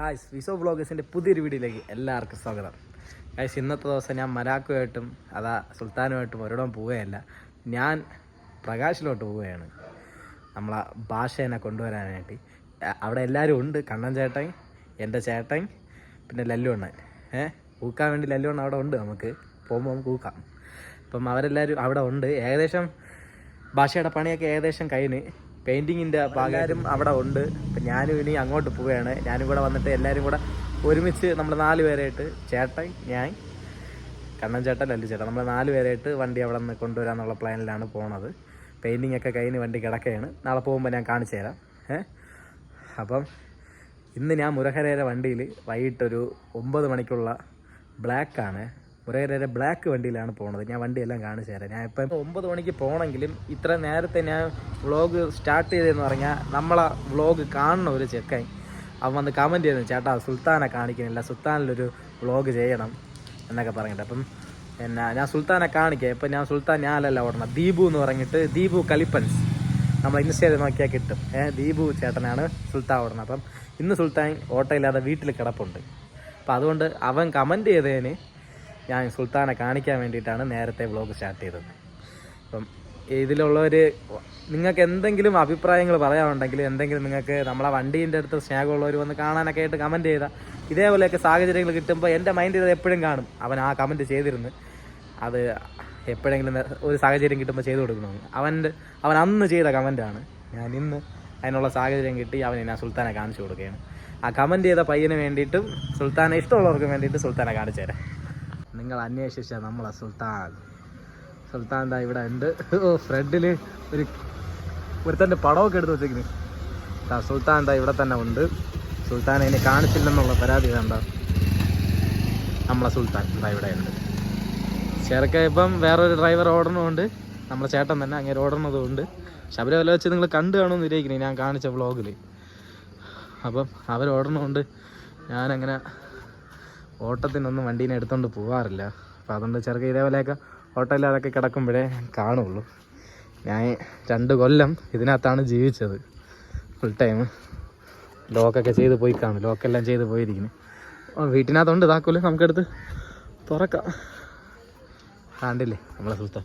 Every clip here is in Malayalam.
ഗായ്സ് വിസോ വ്ളോഗേഴ്സിന്റെ പുതിയൊരു വീഡിയോയിലേക്ക് എല്ലാവർക്കും സ്വാഗതം. ഗായ്സ് ഇന്നത്തെ ദിവസം ഞാൻ മരാക്കുമായിട്ടും അതാ സുൽത്താനുമായിട്ടും ഒരിടം പോവുകയല്ല. ഞാൻ പ്രകാശിലോട്ട് പോവുകയാണ്. നമ്മളെ ഭാഷേനെ കൊണ്ടുവരാനായിട്ട്. അവിടെ എല്ലാവരും ഉണ്ട്. കണ്ണൻ ചേട്ടൻ എന്റെ ചേട്ടൻ പിന്നെ ലല്ലു അണ്ണൻ. ഏഹ് ഊക്കാൻ വേണ്ടി ലല്ലു അണ്ണൻ അവിടെ ഉണ്ട് നമുക്ക്. പോകുമ്പോൾ നമുക്ക് ഊക്കാം അപ്പം അവരെല്ലാവരും അവിടെ ഉണ്ട്. ഏകദേശം ഭാഷയുടെ പണിയൊക്കെ ഏകദേശം കഴിഞ്ഞ് പെയിന്റിങ്ങിന്റെ എല്ലാവരും അവിടെ ഉണ്ട്. അപ്പം ഞാനും ഇനി അങ്ങോട്ട് പോവുകയാണ്. ഞാനും കൂടെ വന്നിട്ട് എല്ലാവരും കൂടെ ഒരുമിച്ച് നമ്മൾ നാല് പേരായിട്ട് ചേട്ടൻ ഞാൻ കണ്ണൻ ചേട്ടൻ ലല്ലു ചേട്ടൻ. നമ്മൾ നാല് പേരായിട്ട് വണ്ടി അവിടെ നിന്ന് കൊണ്ടുവരാന്നുള്ള പ്ലാനിലാണ് പോണത്. പെയിന്റിങ് ഒക്കെ കഴിഞ്ഞ് വണ്ടി കിടക്കുകയാണ്. നാളെ പോകുമ്പോൾ ഞാൻ കാണിച്ചു തരാം. ഏഹ് അപ്പം ഇന്ന് ഞാൻ മുരഹരയുടെ വണ്ടിയിൽ വൈകിട്ടൊരു ഒമ്പത് മണിക്കുള്ള ബ്ലാക്കാണ്. മുരഹരയുടെ ബ്ലാക്ക് വണ്ടിയിലാണ് പോണത്. ഞാൻ വണ്ടിയെല്ലാം കാണിച്ചു തരാം. ഞാൻ ഇപ്പം ഒമ്പത് മണിക്ക് പോകണമെങ്കിലും ഇത്ര നേരത്തെ ഞാൻ വ്ളോഗ് സ്റ്റാർട്ട് ചെയ്തതെന്ന് പറഞ്ഞാൽ നമ്മളെ വ്ളോഗ് കാണുന്ന ഒരു ചെക്കൻ അവൻ വന്ന് കമന്റ് ചെയ്യുന്നു ചേട്ടാ സുൽത്താനെ കാണിക്കുന്നില്ല. സുൽത്താനിലൊരു വ്ളോഗ് ചെയ്യണം എന്നൊക്കെ പറഞ്ഞിട്ട്. അപ്പം എന്നാ ഞാൻ സുൽത്താനെ കാണിക്കാം. ഇപ്പം ഞാൻ സുൽത്താൻ ഞാനല്ല ഓടണം ദീപു എന്ന് പറഞ്ഞിട്ട് ദീപു കലിപ്പൻസ് നമ്മൾ ഇൻസ്റ്റയിൽ നോക്കിയാൽ കിട്ടും. ഏഹ് ദീപു ചേട്ടനാണ് സുൽത്താൻ ഓടണം അപ്പം ഇന്ന് സുൽത്താൻ ഓട്ടമില്ലാതെ വീട്ടിൽ കിടപ്പുണ്ട്. അപ്പം അതുകൊണ്ട് അവൻ കമന്റ് ചെയ്തതിന് ഞാൻ സുൽത്താനെ കാണിക്കാൻ വേണ്ടിയിട്ടാണ് നേരത്തെ വ്ളോഗ് സ്റ്റാർട്ട് ചെയ്തത്. അപ്പം ഇതിലുള്ളവർ നിങ്ങൾക്ക് എന്തെങ്കിലും അഭിപ്രായങ്ങൾ പറയാനുണ്ടെങ്കിൽ എന്തെങ്കിലും നിങ്ങൾക്ക് നമ്മളെ വണ്ടീന്റെ അടുത്ത് സ്നേഹമുള്ളവർ വന്ന് കാണാനൊക്കെ ആയിട്ട് കമന്റ് ചെയ്താൽ ഇതേപോലെയൊക്കെ സാഹചര്യങ്ങൾ കിട്ടുമ്പോൾ എന്റെ മൈൻഡിൽ ഇത് എപ്പോഴും കാണും. അവൻ ആ കമന്റ് ചെയ്തിരുന്നു. അത് എപ്പോഴെങ്കിലും ഒരു സാഹചര്യം കിട്ടുമ്പോൾ ചെയ്തു കൊടുക്കണമെന്ന് അവന്റെ അവൻ അന്ന് ചെയ്ത കമന്റാണ് ഞാൻ ഇന്ന് അതിനുള്ള സാഹചര്യം കിട്ടി അവൻ ഞാൻ സുൽത്താനെ കാണിച്ചു കൊടുക്കുകയാണ്. ആ കമന്റ് ചെയ്ത പയ്യന് വേണ്ടിയിട്ടും സുൽത്താനെ ഇഷ്ടമുള്ളവർക്ക് വേണ്ടിയിട്ട് സുൽത്താനെ കാണിച്ചു തരാം. നിങ്ങൾ അന്വേഷിച്ച നമ്മളെ സുൽത്താൻ. സുൽത്താൻ ദാ ഇവിടെ ഉണ്ട്. ഓ ഫ്രണ്ടിൽ ഒരു ഒരുത്തന്റെ പടമൊക്കെ എടുത്ത് വെച്ചിരിക്കുന്നു ദാ സുൽത്താൻ ദാ ഇവിടെ തന്നെ ഉണ്ട്. സുൽത്താൻ അതിനെ കാണിച്ചില്ലെന്നുള്ള പരാതി വേണ്ട നമ്മളെ സുൽത്താൻ ദാ ഇവിടെ ഉണ്ട്. ചേർക്ക ഇപ്പം വേറൊരു ഡ്രൈവർ ഓടണമുണ്ട് നമ്മളെ ചേട്ടൻ തന്നെ അങ്ങനെ ഓടണതും ഉണ്ട്. ശബരിമല വെച്ച് നിങ്ങൾ കണ്ടു കാണുമെന്ന് ഇരിക്കുന്നത് ഞാൻ കാണിച്ച വ്ളോഗിൽ അപ്പം അവർ ഓടണമുണ്ട് ഞാനങ്ങനെ ഓട്ടത്തിനൊന്നും വണ്ടീനെ എടുത്തോണ്ട് പോവാറില്ല. അപ്പോൾ അതുകൊണ്ട് ചെറുക്ക ഇതേപോലെയൊക്കെ ഓട്ടമില്ലാതൊക്കെ കിടക്കുമ്പോഴേ കാണുള്ളൂ. ഞാൻ രണ്ട് കൊല്ലം ഇതിനകത്താണ് ജീവിച്ചത്. ഫുൾ ടൈം ലോക്കൊക്കെ ചെയ്ത് പോയി കാണും. ലോക്കെല്ലാം ചെയ്ത് പോയിരിക്കുന്നു. വീട്ടിനകത്തുണ്ട്. ഇതാക്കൂലേ നമുക്കെടുത്ത് തുറക്കാം. കണ്ടില്ലേ? നമ്മളെ സുൽത്താൻ.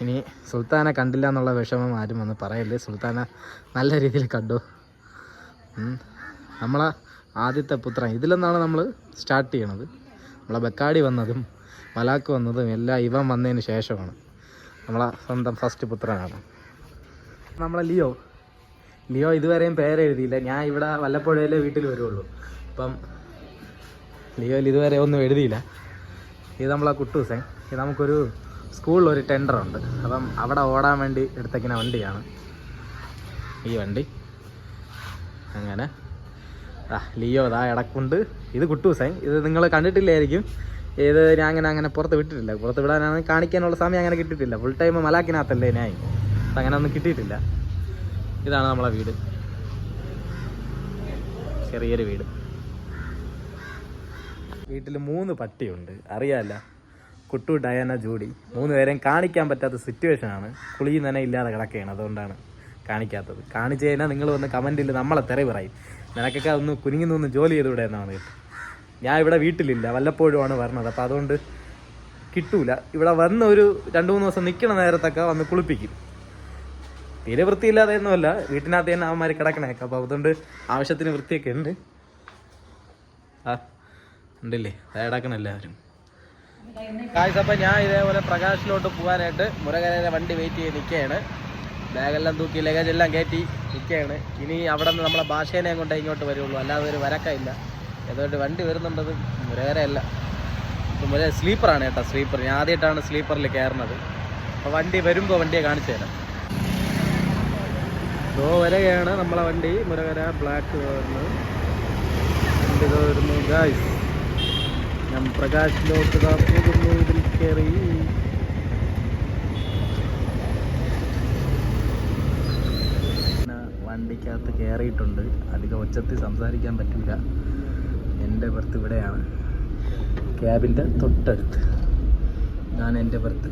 ഇനി സുൽത്താനെ കണ്ടില്ല എന്നുള്ള വിഷമം ആരും വന്ന് പറയല്ലേ? സുൽത്താനെ നല്ല രീതിയിൽ കണ്ടു. നമ്മളെ ആദ്യത്തെ പുത്രൻ. ഇതിലെന്നാണ് നമ്മൾ സ്റ്റാർട്ട് ചെയ്യണത്. നമ്മളെ ബക്കാടി വന്നതും മലാക്ക് വന്നതും എല്ലാം ഇവൻ വന്നതിന് ശേഷമാണ്. നമ്മളെ സ്വന്തം ഫസ്റ്റ് പുത്രനാണ്. നമ്മളെ ലിയോ. ലിയോ ഇതുവരെയും പേരെഴുതിയില്ല. ഞാൻ ഇവിടെ വല്ലപ്പോഴേ വീട്ടിൽ വരുള്ളൂ. അപ്പം ലിയോയിൽ ഇതുവരെ ഒന്നും എഴുതിയില്ല. ഇത് നമ്മളെ കുട്ടൂസൻ ഇത് നമുക്കൊരു സ്കൂളിൽ ഒരു ടെൻഡറുണ്ട് അപ്പം അവിടെ ഓടാൻ വേണ്ടി എടുത്തേക്കുന്ന വണ്ടിയാണ് ഈ വണ്ടി. അങ്ങനെ. ആ ലിയോ ഇതാ ഇടക്കുണ്ട് ഇത് കുട്ടൂസൻ ഇത് നിങ്ങൾ കണ്ടിട്ടില്ലായിരിക്കും. ഇത് ഞാൻ അങ്ങനെ അങ്ങനെ പുറത്ത് വിട്ടിട്ടില്ല. പുറത്ത് വിടാനാണ് കാണിക്കാനുള്ള സമയം അങ്ങനെ കിട്ടിയിട്ടില്ല. ഫുൾ ടൈം മലാക്കിനകത്തല്ലേ ഞാൻ. അങ്ങനെ ഒന്നും കിട്ടിയിട്ടില്ല. ഇതാണ് നമ്മളെ വീട്. ചെറിയൊരു വീട്. വീട്ടിൽ മൂന്ന് പട്ടിയുണ്ട്. അറിയാമല്ല കുട്ടു ഡയാന ജൂഡി. മൂന്ന് പേരെയും കാണിക്കാൻ പറ്റാത്ത സിറ്റുവേഷനാണ് കുളിയും തന്നെ ഇല്ലാതെ കിടക്കുകയാണ്. അതുകൊണ്ടാണ് കാണിക്കാത്തത്. കാണിച്ചു കഴിഞ്ഞാൽ നിങ്ങൾ വന്ന് കമന്റിൽ നമ്മളെ തെറി പറയും. നിനക്കൊക്കെ ഒന്ന് കുനിങ്ങി നിന്ന് ജോലി ചെയ്തുവിടെ എന്നാണ് ഞാൻ ഇവിടെ വീട്ടിലില്ല വല്ലപ്പോഴുമാണ് വരണത്. അപ്പോൾ അതുകൊണ്ട് കിട്ടൂല. ഇവിടെ വന്ന് ഒരു രണ്ട് മൂന്ന് ദിവസം നിൽക്കണ നേരത്തൊക്കെ വന്ന് കുളിപ്പിക്കും. തീരെ വൃത്തിയില്ലാതെ ഒന്നുമല്ല വീട്ടിനകത്ത് തന്നെ അവന്മാർ കിടക്കണേക്കാം. അപ്പോൾ അതുകൊണ്ട് ആവശ്യത്തിന് വൃത്തിയൊക്കെ ഉണ്ട്. ആ ഉണ്ടല്ലേ? തയ്യാറാക്കണം എല്ലാവരും. കാഴ്ച അപ്പം ഞാൻ ഇതേപോലെ പ്രകാശിലോട്ട് പോകാനായിട്ട് മുരകരയുടെ വണ്ടി വെയിറ്റ് ചെയ്ത് നിൽക്കുകയാണ്. ബാഗെല്ലാം തൂക്കി ലഗേജ് എല്ലാം കയറ്റി. നിൽക്കുകയാണ്. ഇനി അവിടെ നിന്ന് നമ്മളെ ഭാഷേനെ കൊണ്ട് ഇങ്ങോട്ട് വരുള്ളൂ. അല്ലാതെ ഒരു വരക്കയില്ല. അതുകൊണ്ട് വണ്ടി വരുന്നുണ്ടത് മുരകരയല്ല മുര സ്ലീപ്പറാണ് കേട്ടോ സ്ലീപ്പർ. ഞാൻ ആദ്യമായിട്ടാണ് സ്ലീപ്പറിൽ കയറുന്നത്. അപ്പോൾ വണ്ടി വരുമ്പോൾ വണ്ടിയെ കാണിച്ചു തരാം. ഇതോ വരെയാണ് നമ്മളെ വണ്ടി. മുരകര ബ്ലാക്ക് വരുന്നത് വണ്ടി വരുന്നു. ഗായ്സ് ഞാൻ ഇതിൽ കയറി പിന്നെ വണ്ടിക്കകത്ത് കയറിയിട്ടുണ്ട് അധികം ഒച്ചത്തിൽ സംസാരിക്കാൻ പറ്റില്ല എന്റെ ബർത്ത് ഇവിടെയാണ്. ക്യാബിന്റെ തൊട്ടടുത്ത്. ഞാൻ എന്റെ ബർത്ത്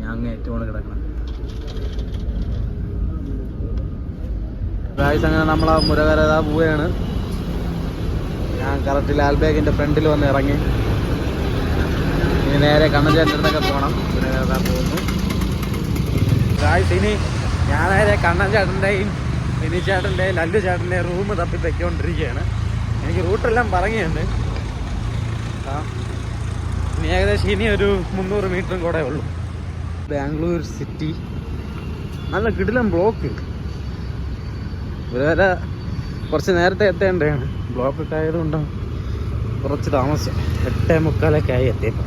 ഞാൻ അങ്ങ് ഏറ്റവും കിടക്കണം. പ്രാവശ്യം അങ്ങനെ നമ്മൾ ആ മുരകരത പോവുകയാണ്. ഞാൻ കറക്റ്റ് ലാൽബാഗിന്റെ ഫ്രണ്ടിൽ വന്ന് ഇറങ്ങി. ഇനി നേരെ കണ്ണഞ്ചേട്ടന്റെ പോകണം മുരകരത പോകുന്നു. പ്രാവശ്യം ഇനി നേരെ കണ്ണൻ ചേട്ടന്റെയും മിനി ചേട്ടന്റെയും ലല്ലു ചേട്ടന്റെയും റൂം തപ്പി തയ്ക്കൊണ്ടിരിക്കുകയാണ് എനിക്ക് റൂട്ടെല്ലാം പറഞ്ഞുണ്ട് ആ ഇനി ഏകദേശം ഇനി ഒരു മുന്നൂറ് മീറ്ററും കൂടെ ഉള്ളൂ. ബാംഗ്ലൂർ സിറ്റി. നല്ല കിടിലം ബ്ലോക്ക് ഇവരെ കുറച്ച് നേരത്തെ എത്തേണ്ടതാണ്. ബ്ലോക്ക് ഒക്കെ ആയതുകൊണ്ട് കുറച്ച് താമസിച്ചു എട്ടേ മുക്കാലൊക്കെ ആയി എത്തിയപ്പോൾ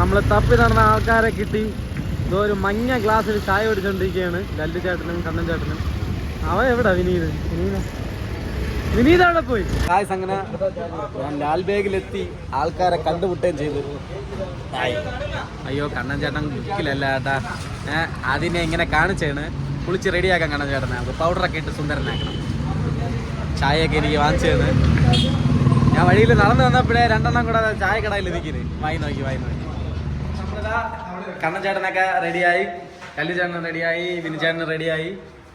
നമ്മൾ തപ്പി നടന്ന ആൾക്കാരെ കിട്ടി. ഇതോ ഒരു മഞ്ഞ ഗ്ലാസ്സിൽ ചായ കുടിച്ചോണ്ടിരിക്കുകയാണ് ലല്ലു ചേട്ടനും കണ്ണൻ ചേട്ടനും. അവൻ എവിടാ വിനീത്? വിനീത? അവിടെ പോയി. ഗായ്സ് അങ്ങനെ ഞാൻ ലാൽ ബാഗിലെത്തി ആൾക്കാരെ കണ്ടുമുട്ടുകയും ചെയ്തു. അയ്യോ കണ്ണൻ ചേട്ടൻ ബുക്കിലല്ല ഏട്ടാ. അതിനെ ഇങ്ങനെ കാണിച്ചാണ്. കുളിച്ച് റെഡിയാക്കാൻ കണ്ണൻ ചേട്ടനെ. അത് പൗഡറൊക്കെ ഇട്ട് സുന്ദരനാക്കണം. ചായയൊക്കെ എനിക്ക് വാങ്ങിച്ചതാണ് ഞാൻ വഴിയിൽ നടന്നു വന്നപ്പോഴേ രണ്ടെണ്ണം കൂടെ ചായ കടയിൽ നിൽക്കുന്നത് വായി നോക്കി വായി നോക്കി. നമ്മളിതാ കണ്ണൻ ചേട്ടനൊക്കെ റെഡിയായി. കല്ലു ചേട്ടൻ റെഡിയായി. വിനു ചേട്ടൻ റെഡിയായി.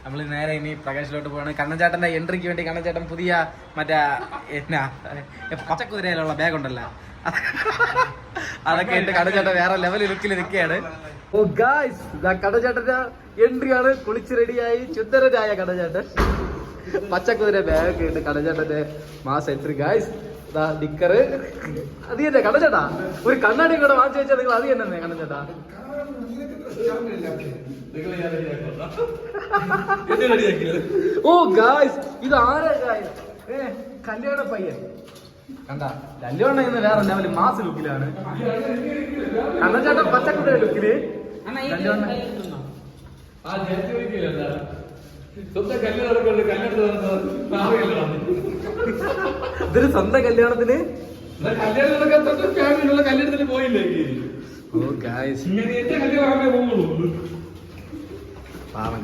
നമ്മൾ നേരെ ഇനി പ്രകാശിലോട്ട് പോവാണ്. കണ്ണൻ ചേട്ടന്റെ എൻട്രിക്ക് വേണ്ടി കണ്ണൻ ചേട്ടൻ പുതിയ മറ്റേ എന്നാ പച്ചക്കുതിരയിലുള്ള ബാഗ് ഉണ്ടല്ലോ. അതൊക്കെ ഇട്ട് കണ്ണൻ ചേട്ടൻ വേറെ ലെവൽ ലുക്കിൽ നിൽക്കുകയാണ്. ഓ ഗായ്സ് കണ്ണചേട്ടന്റെ എൻട്രി ആണ് കുളിച്ച് റെഡിയായി. ചുന്ദരനായ കണ്ണചേട്ടൻ പച്ചക്കുതിര ഒക്കെ ഉണ്ട് കണ്ണചേട്ടന്റെ മാസ് എൻട്രി. ഗായ്സ് ഇതാ നിക്കറ് അത് തന്നെ കണ്ണചേട്ടാ ഒരു കണ്ണാടി കൂടെ വാങ്ങിച്ചു വെച്ചാൽ നിങ്ങൾ അത് തന്നെ കണ്ണചേട്ടാ ഓ ഗായ്സ് ഇത് ആരാ ഗായ്സ് ഏ കല്യാണ പയ്യൻ. കണ്ട കല്യാണ ഇന്ന് വേറെ ലെവൽ മാസ് ലുക്കിലാണ് കണ്ണചേട്ടൻ പച്ചക്കുതിര ലുക്കിൽ കല്യാണ സ്വന്തം കല്യാണം കല്യാണത്തിന് പോയില്ലേ കല്യാണം ഇതൊരു പാവം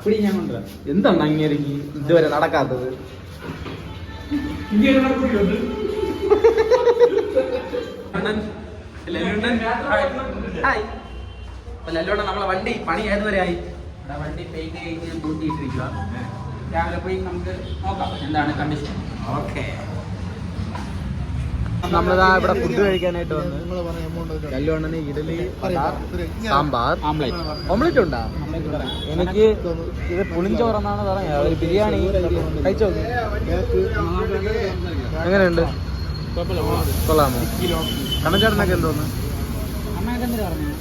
കല്യാണത്തിന് ഞാൻ കൊണ്ടുവരാം. എന്താണ് അങ്ങേക്ക് ഇതുവരെ നടക്കാത്തത്? ഹായ്. അപ്പൊ നല്ലോണം നമ്മളെ വണ്ടി പണി ഏതുവരെ ആയി? വണ്ടി പെയിന്റ് കഴിഞ്ഞ് കൂട്ടിയിട്ടിരിക്കുക രാവിലെ പോയി നമുക്ക് നോക്കാം എന്താണ് കണ്ടീഷൻ ഓക്കെ. നമ്മളിതാ ഇവിടെ ഫുഡ് കഴിക്കാനായിട്ട് വന്ന്. കല്ലുണ്ണന് ഇഡലി സാമ്പാർ ഓംലെറ്റ് ഓംലെറ്റ് ഉണ്ടാ? എനിക്ക് ഇത് പുളിഞ്ചോറെന്നാണ് പറഞ്ഞത് ഒരു ബിരിയാണി. കഴിച്ചോ? എങ്ങനെയുണ്ട്? കൊള്ളാമോ? കണ്ണഞ്ചേട്ടനൊക്കെ എന്തോന്ന്? അമ്മയൊക്കെ എന്തിനു പറഞ്ഞു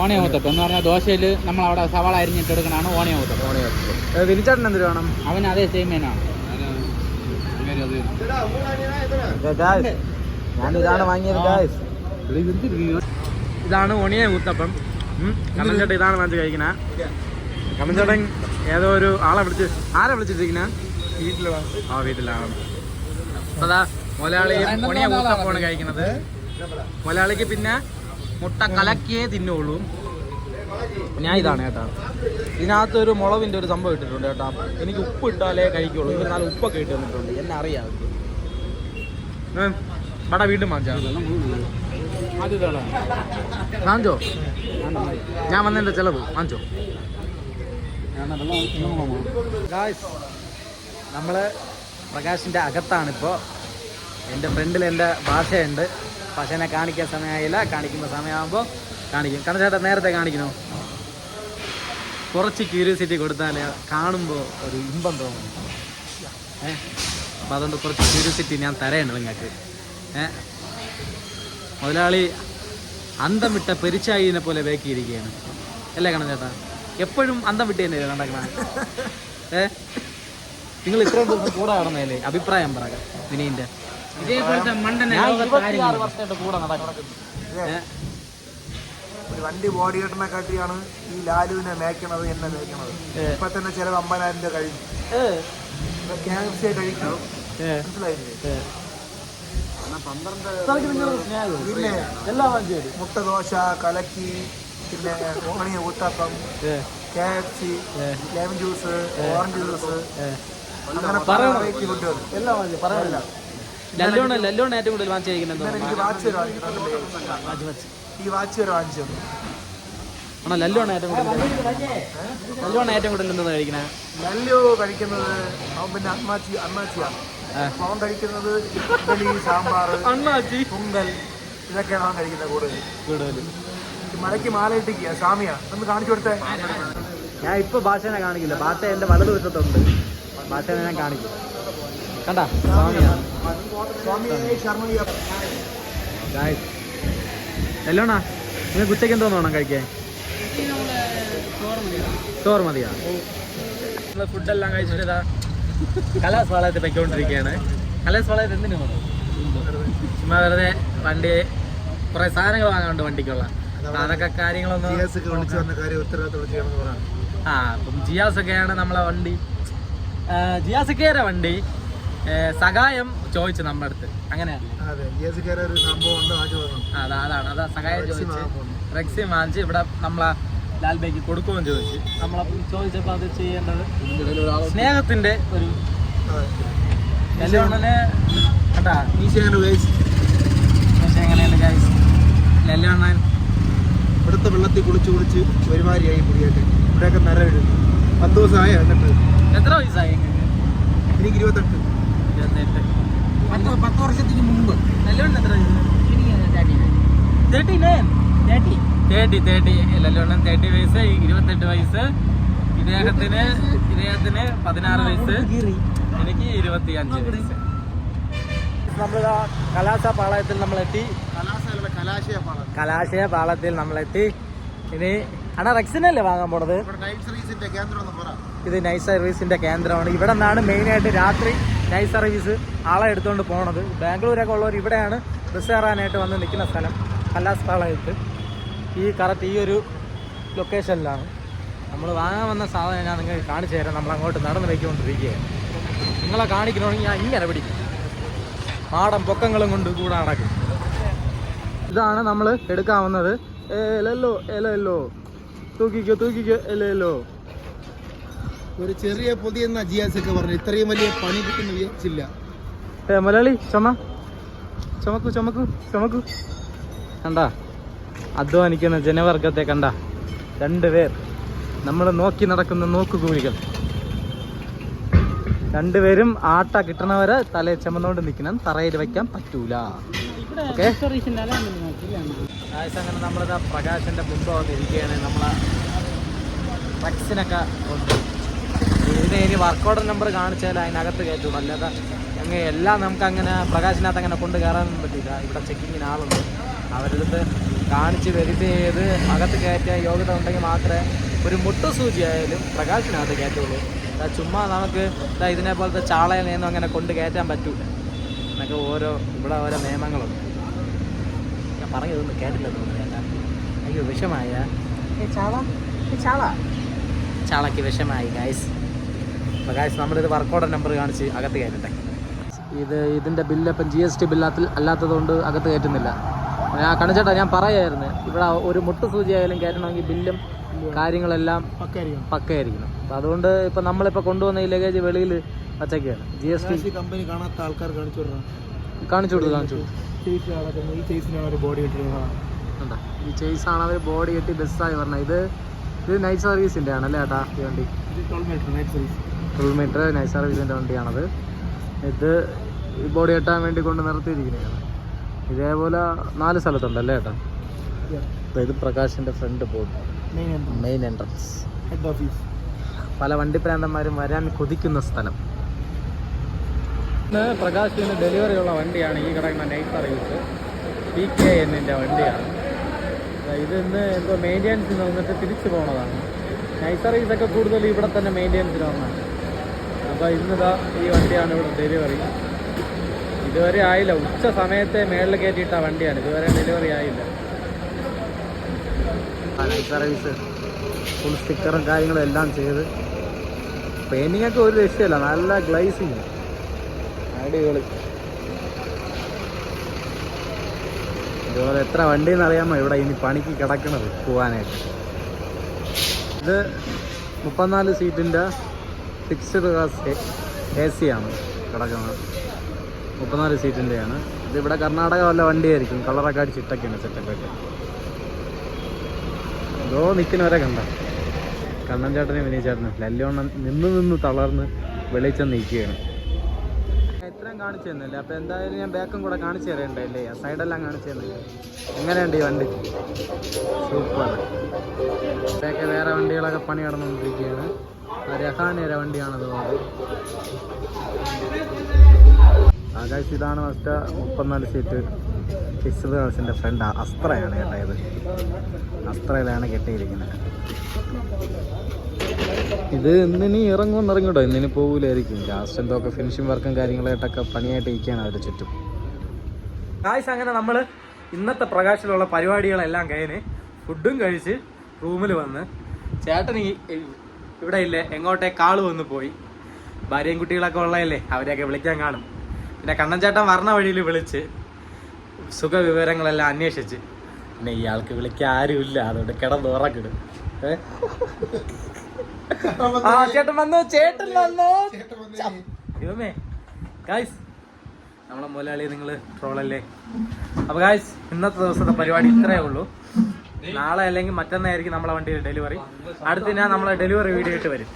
ഓണിയമുത്തപ്പം എന്ന് പറഞ്ഞാൽ ദോശയിൽ നമ്മൾ അവിടെ സവാള അരിഞ്ഞിട്ട് എടുക്കണതാണ് ഓണിയമുത്തപ്പം വിനിച്ചേട്ടൻ എന്തിനു വേണം? അവൻ അതേ സെയിം മീനാണ് ഞാൻ ഇതാണ് വാങ്ങിയത് ഗായ്സ് ഇതാണ് ഒണിയ ഊത്തപ്പം കണ്ണൻചേട്ടൻ ഇതാണ് വാങ്ങിച്ച് കഴിക്കണ. കണ്ണൻചേട്ടൻ ഏതോ ഒരു ആളെ വിളിച്ച് ആരെ വിളിച്ചിട്ടിരിക്കണ? വീട്ടിലാണ് ആ വീട്ടിലാണ്. അപ്പൊ അതാ മലയാളി ഒണിയ ഊത്തപ്പമാണ് കഴിക്കുന്നത് മലയാളിക്ക് പിന്നെ മുട്ട കലക്കിയേ തിന്നുള്ളൂ. ഞാൻ ഇതാണ് കേട്ടോ. ഇതിനകത്ത് ഒരു മുളവിന്റെ ഒരു സംഭവം ഇട്ടിട്ടുണ്ട് കേട്ടോ. എനിക്ക് ഉപ്പ് ഇട്ടാലേ കഴിക്കുള്ളൂ. ഇത് നല്ല ഉപ്പൊക്കെ ഇട്ട് തന്നിട്ടുണ്ട്. എന്നെ അറിയാം. വട വീണ്ടും വാങ്ങിച്ചാ. വാങ്ങിച്ചോ? ഞാൻ വന്നതിന്റെ ചിലവ്. വാങ്ങിച്ചോ? നമ്മൾ നമ്മൾ പ്രകാശിന്റെ അകത്താണിപ്പോൾ എന്റെ ഫ്രണ്ടിൽ എന്റെ ഭാഷയുണ്ട്. ഭാഷേനെ കാണിക്കാൻ സമയമായില്ല. കാണിക്കുന്ന സമയമാകുമ്പോൾ കാണിക്കും. കാരണം ചേട്ടാ നേരത്തെ കാണിക്കണോ? കുറച്ച് ക്യൂരിയോസിറ്റി കൊടുത്താൽ കാണുമ്പോൾ ഒരു ഇമ്പം തോന്നും. ഏ? അപ്പോൾ അതുകൊണ്ട് കുറച്ച് ക്യൂരിയോസിറ്റി ഞാൻ തരേണ്ട നിങ്ങൾക്ക്. ഏ? മുതലാളി അന്തം വിട്ട പെരിച്ചായിനെ പോലെ വേക്കിയിരിക്കുകയാണ്. അല്ലേ കണ ചേട്ടാ? എപ്പോഴും അന്തം വിട്ട് തന്നെ നടക്കണം ഏ? നിങ്ങൾ ഇത്രയും ദിവസം കൂടെ നടന്നതല്ലേ അഭിപ്രായം പറ വിനീന്റെ ഇതേപോലത്തെ മണ്ടനെ ഞാൻ ലോകത്ത് ഇരുപത്തിയാറ് ആരെങ്കിലും വർഷമായിട്ട് കൂടെ നടക്കണം ഒരു വണ്ടി ബോഡി കെട്ടണ കാട്ടിയാണ് ഈ ലാലുവിനെ മേക്കണത് എന്നെ മേക്കണത്. ഇപ്പൊ തന്നെ ചിലവ് അമ്പതിനായിരം രൂപ കഴിഞ്ഞു ഏ കെ എഫ് സി കഴിക്കണം. ഏ. മനസ്സിലായില്ലേ? പിന്നെ മുട്ട ദോശ കലക്കി പിന്നെ onion uttapam K F C lemon juice orange juice അങ്ങനെ. വെറൈറ്റി ഫുഡുകൾ എല്ലാം പറയാനില്ല ലല്ലോണ് ലല്ലോണ് ഏറ്റവും കൂടുതൽ വാച്ച് വരെ വാങ്ങിച്ചിട്ടുണ്ട് ഈ വാച്ച് വരെ വാങ്ങിച്ചു തന്നു ആണോ? ലല്ലുവാണ് ഏറ്റവും കൂടുതൽ ലല്ലുവാണ് ഏറ്റവും കൂടുതൽ എന്താ കഴിക്കുന്നത്? ലല്ലോ കഴിക്കുന്നത് അവൻ പിന്നെ അമ്മാച്ചി അമ്മാച്ചിയാണ് അവൻ കഴിക്കുന്നത് ഇഡ്ഡലി സാമ്പാർ അണ്ണാച്ചി പൊങ്കൽ ഇതൊക്കെയാണ് അവൻ കഴിക്കുന്നത് കൂടുതൽ. കൂടുതൽ. ഈ മലയ്ക്ക് മാലയിട്ടിക്കുക സ്വാമിയാ. ഒന്ന് കാണിച്ചു കൊടുത്തേ. ഞാൻ ഇപ്പൊ ഭാഷനെ കാണിക്കില്ല. ഭാഷ എന്റെ വലതുവശത്തുണ്ട്. ഭാഷനെ ഞാൻ കാണിക്കും കണ്ട? സ്വാമിയാണ് എല്ലോണാ നിങ്ങൾക്ക് ഉച്ചയ്ക്ക് എന്തോ വേണം കഴിക്കാൻ? ചോറ് മതിയാ? നമ്മൾ ഫുഡെല്ലാം കഴിച്ചിട്ട് കലാസ് വളയത്തിൽ പൊയ്ക്കൊണ്ടിരിക്കുകയാണ് കലാസ് വളയത്ത് എന്തിനു പോകണം ചുമ്മാ വെറുതെ വണ്ടി കുറെ സാധനങ്ങൾ വാങ്ങാനുണ്ട് വണ്ടിക്കുള്ള. അതൊക്കെ കാര്യങ്ങളൊന്നും ആ അപ്പം ജിയാസ് ഒക്കെയാണ് നമ്മളെ വണ്ടി. ജിയാസ് കയറിയ വണ്ടി. സഹായം ചോദിച്ചു നമ്മുടെ അടുത്ത് അങ്ങനെയാണ് അതെ അതാണ്. അതാ സഹായം ചോദിച്ചു റെക്സി വാങ്ങിച്ച് ഇവിടെ നമ്മളെ ലാൽബേക്ക് കൊടുക്കുമെന്ന് ചോദിച്ചു. നമ്മളെ ചോദിച്ചപ്പോൾ അത് ചെയ്യേണ്ടത് സ്നേഹത്തിന്റെ ഒരു പക്ഷേ എങ്ങനെയാണ് ഗൈസ് ഇവിടുത്തെ വെള്ളത്തിൽ കുളിച്ച് കുളിച്ച് ഒരുമാതിരിയായി മുടിയൊക്കെ ഇവിടെയൊക്കെ നിര വീഴുന്നു പത്ത് ദിവസമായി എന്നിട്ട് എത്ര വയസ്സായി എനിക്ക് ഇരുപത്തെട്ട്. ഇരുപത്തെട്ട് പത്ത് പത്ത് വർഷത്തിന് മുമ്പ്. ലല്ലുണ്ണൻ എത്ര thirty nine thirty. Thirty thirty. Lallunnan thirty വയസ്സ് ഇരുപത്തെട്ട് വയസ്സ്. ഇദ്ദേഹത്തിന് ഇദ്ദേഹത്തിന് പതിനാറ് വയസ്സ്. എനിക്ക് ഇരുപത്തി അഞ്ച് വയസ്സ്. നമ്മൾ കലാശ പാളയത്തിൽ നമ്മളെത്തി. കലാശയ പാളം കലാശയ പാളത്തിൽ നമ്മളെത്തി. ഇനി അണ റെക്സിനല്ലേ വാങ്ങാൻ പോണത്? ഇത് നൈറ്റ് സർവീസിന്റെ കേന്ദ്രമാണ്. ഇവിടെ നിന്നാണ് മെയിനായിട്ട് രാത്രി നൈറ്റ് സർവീസ് ആളെ എടുത്തുകൊണ്ട് പോണത് ബാംഗ്ലൂരൊക്കെ ഉള്ളവർ ഇവിടെയാണ് ബസ് കയറാനായിട്ട് വന്ന് നിൽക്കുന്ന സ്ഥലം കല്ലാസ് പാളയത്ത് ഈ കറക്റ്റ് ഈ ഒരു ലൊക്കേഷനിലാണ് നമ്മൾ വാങ്ങാൻ വന്ന സാധനം ഞാൻ നിങ്ങൾക്ക് കാണിച്ചു തരാം നമ്മൾ അങ്ങോട്ട് നടന്ന് വയ്ക്കൊണ്ടിരിക്കുകയാണ് നിങ്ങളെ കാണിക്കണമെങ്കിൽ ഞാൻ ഇങ്ങനെ പിടിക്കും മാടം പൊക്കങ്ങളും കൊണ്ട് കൂടെ നടക്കും ഇതാണ് നമ്മൾ എടുക്കാവുന്നത് ഏലല്ലോ ഏലല്ലോ തൂക്കിക്കോ തൂക്കിക്കോ ഏലല്ലോ ഒരു ചെറിയ പൊതിയെന്ന ജിയാസ് ഒക്കെ പറഞ്ഞു. ഇത്രയും വലിയ പണി കിട്ടുന്ന വിചാരിച്ചില്ല. മലയാളി ചുമ. ചുമക്കു ചുമക്കു ചുമക്കു. കണ്ട? അധ്വാനിക്കുന്ന ജനവർഗത്തെ കണ്ട? രണ്ടുപേർ. നമ്മൾ നോക്കി നടക്കുന്ന നോക്കുകൂലികൾ. രണ്ടുപേരും ആട്ട കിട്ടണവരെ തലയിൽ ചുമന്നുകൊണ്ട് നിൽക്കണം. തറയിൽ വെക്കാൻ പറ്റൂല. ഓക്കെ? അങ്ങനെ നമ്മളിതാ പ്രകാശന്റെ മുമ്പ് വന്നിരിക്കുകയാണ്. നമ്മളെ ഫ്ലക്സിനൊക്കെ കൊണ്ട് ഇതിന് ഇനി വർക്ക് ഓർഡർ നമ്പർ കാണിച്ചാൽ അതിനകത്ത് കയറ്റുള്ളൂ. അല്ലാതെ അങ്ങ് എല്ലാം നമുക്ക് അങ്ങനെ പ്രകാശിനകത്ത് അങ്ങനെ കൊണ്ട് കയറാനൊന്നും പറ്റില്ല. ഇവിടെ ചെക്കിങ്ങിന് ആളുണ്ട്. അവരടുത്ത് കാണിച്ച് വെരിഫൈ ചെയ്ത് അകത്ത് കയറ്റാൻ യോഗ്യത ഉണ്ടെങ്കിൽ മാത്രമേ ഒരു മുട്ട സൂചി ആയാലും പ്രകാശിനകത്ത് കയറ്റുള്ളൂ. ചുമ്മാ നമുക്ക് ഇതിനെ പോലത്തെ നിന്നും അങ്ങനെ കൊണ്ട് കയറ്റാൻ പറ്റൂല. എന്നൊക്കെ ഓരോ ഇവിടെ ഓരോ നിയമങ്ങളുണ്ട്. ഞാൻ പറഞ്ഞതൊന്നും കേട്ടില്ല തോന്നുന്നു അയ്യോ വിഷമായ. ചാള? ചാളയ്ക്ക് വിഷമായി ഗായ്സ് അപ്പോൾ കാശ് നമ്മളിത് വർക്കൗട്ട് നമ്പർ കാണിച്ച് അകത്ത് കയറ്റട്ടെ. ഇത് ഇതിന്റെ ബില്ല് ഇപ്പം ജി എസ് ടി ബില്ലാത്തിൽ അല്ലാത്തതുകൊണ്ട് അകത്ത് കയറ്റുന്നില്ല. ഞാൻ കണിച്ചേട്ടാ ഞാൻ പറയായിരുന്നു. ഇവിടെ ഒരു മുട്ട് സൂചി ആയാലും കയറ്റണമെങ്കിൽ ബില്ലും കാര്യങ്ങളെല്ലാം പക്കായിരിക്കണം. പക്കയായിരിക്കണം അപ്പം അതുകൊണ്ട് ഇപ്പം നമ്മളിപ്പോൾ കൊണ്ടുവന്ന ഈ ലഗേജ് വെളിയിൽ വച്ചൊക്കെയാണ് ജി എസ് ടി കമ്പനി കാണാത്ത ആൾക്കാർ കാണിച്ചു കൊടുക്കണം. കാണിച്ചു കൊടുത്തു കാണിച്ചു കൊടുത്തു ചേസ് ആണ് ഈ ചേസിനാണ് ബോഡി കണ്ടാ? ഈ ചേസാണ് അവർ ബോഡി കെട്ടി ബസ്സായി പറഞ്ഞത്. ഇത് ഇത് നൈറ്റ് സർവീസിന്റെ ആണല്ലേ ചേട്ടാ ഈ വണ്ടി? Night service full meter night സർവീസിന്റെ വണ്ടിയാണത്. ഇത് ബോഡി കെട്ടാൻ വേണ്ടി കൊണ്ട് നിർത്തിയിരിക്കുന്നതാണ്. ഇതേപോലെ നാല് സ്ഥലത്തുണ്ടല്ലേ അല്ലേ ഏട്ടാ ഇത് പ്രകാശിന്റെ front board main entrance head office പല വണ്ടിപ്രാന്തന്മാരും വരാൻ കൊതിക്കുന്ന സ്ഥലം. പ്രകാശിന് ഡെലിവറി ഉള്ള വണ്ടിയാണ് ഈ കിടക്കുന്ന നൈറ്റ് സർവീസ് പി കെ എന്നിന്റെ വണ്ടിയാണ്. ഇത് ഇന്ന് എന്തോ മെയിന്റെനൻസിന് വന്നിട്ട് തിരിച്ചു പോണതാണ്. നൈറ്റ് സർവീസ് ഒക്കെ കൂടുതൽ ഇവിടെ തന്നെ മെയിന്റെനൻസിന് വന്നതാണ്. അപ്പോൾ ഇന്നിതാ ഈ വണ്ടിയാണ് ഇവിടെ ഡെലിവറി ഇതുവരെ ആയില്ല. ഉച്ച സമയത്തെ മേളിൽ കയറ്റിയിട്ട വണ്ടിയാണ്. ഇതുവരെ ഡെലിവറി ആയില്ല. സർവീസ് ഫുൾ സ്റ്റിക്കറും കാര്യങ്ങളും എല്ലാം ചെയ്ത്. പെയിന്റിംഗ് ഒക്കെ ഒരു രക്ഷയില്ല. നല്ല ഗ്ലൈസിങ് അടിപൊളി. ഇതുപോലെ എത്ര വണ്ടിയെന്ന് അറിയാമോ? ഇവിടെ ഇനി പണിക്ക് കിടക്കണത് പോകാനായിട്ട് ഇത് മുപ്പത്തിനാല് സീറ്റിന്റെ ഫിക്സ്ഡ് ക്ലാസ് എ സി ആണ് കിടക്കുന്നത്. മുപ്പത്തിനാല് സീറ്റിന്റെയാണ്. ഇതിവിടെ കർണാടക വല്ല വണ്ടിയായിരിക്കും. കളറൊക്കെ അടിച്ചിട്ടൊക്കെയാണ് സെറ്റപ്പൊക്കെ ഇതോ നിൽക്കുന്നവരെ കണ്ട. കണ്ണൻ ചേട്ടനും വിനീത് ചേട്ടനും ലല്ലോണ്ണം നിന്ന് നിന്ന് തളർന്ന് വെളിച്ചം നീക്കുകയാണ്. ഇത്രയും കാണിച്ചു തന്നില്ലേ? അപ്പോൾ എന്തായാലും ഞാൻ ബാക്കും കൂടെ കാണിച്ചു തരേണ്ടല്ലേ സൈഡെല്ലാം കാണിച്ചു തന്നില്ലേ? എങ്ങനെയുണ്ട് ഈ വണ്ടി? സൂപ്പർ ഇവിടെയൊക്കെ വേറെ വണ്ടികളൊക്കെ പണി നടന്നുകൊണ്ടിരിക്കുകയാണ്. ആ രഹാനേരെ വണ്ടിയാണത് തോന്നുന്നത് ആകാശ് ഇതാണ് ഫസ്റ്റ് മുപ്പത്തിനാല് സീറ്റ് ഫിക്സഡ് ഹൗസിന്റെ ഫ്രണ്ട് അസ്ത്രയാണ് കേട്ടോ ഇത് അസ്ത്രയിലാണ് കെട്ടിയിരിക്കുന്നത്. ഇത് ഇന്നിനി ഇറങ്ങുമെന്ന് ഇറങ്ങിട്ടോ ഇന്നിനി പോകൂലായിരിക്കും. ലാസ്റ്റ് എന്തൊക്കെ ഫിനിഷിംഗ് വർക്കും കാര്യങ്ങളായിട്ടൊക്കെ പണിയായിട്ട് ഇരിക്കുകയാണ് അവരുടെ ചുറ്റും. കായ്സ് അങ്ങനെ നമ്മൾ ഇന്നത്തെ പ്രകാശത്തിലുള്ള പരിപാടികളെല്ലാം കഴിഞ്ഞ് ഫുഡും കഴിച്ച് റൂമിൽ വന്ന് ചേട്ടൻ ഈ ഇവിടെ ഇല്ലേ എങ്ങോട്ടേ കാൾ വന്നു പോയി. ഭാര്യയും കുട്ടികളൊക്കെ ഉള്ളതല്ലേ അവരെയൊക്കെ വിളിക്കാൻ കാണും. പിന്നെ കണ്ണൻചേട്ടൻ വരണ വഴിയിൽ വിളിച്ച് സുഖവിവരങ്ങളെല്ലാം അന്വേഷിച്ച്. പിന്നെ ഇയാൾക്ക് വിളിക്കാൻ ആരുമില്ല അതുകൊണ്ട് കിടന്ന് ഉറക്കിടും ആ ചേട്ടൻ വന്നു ചേട്ടൻ വന്നു. ദൈവമേ. ഗായ്സ് നമ്മളെ മുതലാളി നിങ്ങൾ ട്രോളല്ലേ അപ്പൊ ഗായ്സ് ഇന്നത്തെ ദിവസത്തെ പരിപാടി ഇത്രയേ ഉള്ളൂ. നാളെ അല്ലെങ്കിൽ മറ്റന്നായിരിക്കും നമ്മളെ വണ്ടിയിൽ ഡെലിവറി അടുത്ത് ഞാൻ നമ്മളെ ഡെലിവറി വീഡിയോ ഇട്ട് വരും.